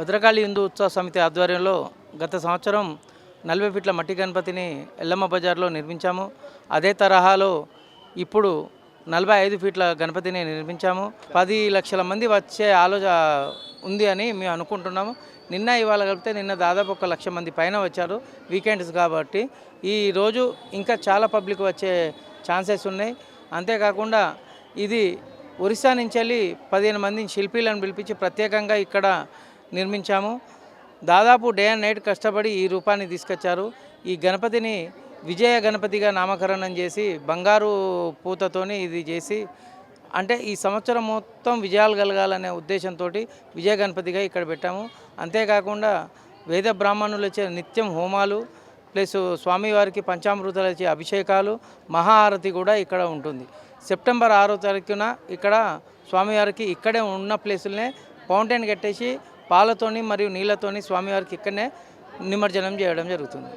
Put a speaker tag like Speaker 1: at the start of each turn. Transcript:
Speaker 1: భద్రకాళి హిందూ ఉత్సవ సమితి ఆధ్వర్యంలో గత సంవత్సరం నలభై ఫీట్ల మట్టి గణపతిని ఎల్లమ్మ బజార్లో నిర్మించాము. అదే తరహాలో ఇప్పుడు నలభై ఐదు ఫీట్ల గణపతిని నిర్మించాము. పది లక్షల మంది వచ్చే ఆలోచన ఉంది అని మేము అనుకుంటున్నాము. నిన్న ఇవాళ కలిపితే నిన్న దాదాపు ఒక లక్ష మంది పైన వచ్చారు వీకెండ్స్ కాబట్టి. ఈ రోజు ఇంకా చాలా పబ్లిక్ వచ్చే ఛాన్సెస్ ఉన్నాయి. అంతేకాకుండా ఇది ఒరిస్సా నుంచి వెళ్ళి పదిహేను మంది శిల్పీలను పిలిపించి ప్రత్యేకంగా ఇక్కడ నిర్మించాము. దాదాపు డే అండ్ నైట్ కష్టపడి ఈ రూపాన్ని తీసుకొచ్చారు. ఈ గణపతిని విజయ గణపతిగా నామకరణం చేసి బంగారు పూతతోని ఇది చేసి అంటే ఈ సంవత్సరం మొత్తం విజయాలు కలగాలనే ఉద్దేశంతో విజయ గణపతిగా ఇక్కడ పెట్టాము. అంతేకాకుండా వేద బ్రాహ్మణులు వచ్చే నిత్యం హోమాలు ప్లస్ స్వామివారికి పంచామృతాలు వచ్చే అభిషేకాలు మహాహారతి కూడా ఇక్కడ ఉంటుంది. సెప్టెంబర్ ఆరో తారీఖున ఇక్కడ స్వామివారికి ఇక్కడే ఉన్న ప్లేసులనే ఫౌంటైన్ కట్టేసి పాలతోని మరియు నీళ్ళతోని స్వామివారికి ఇక్కడనే నిమజ్జనం చేయడం జరుగుతుంది.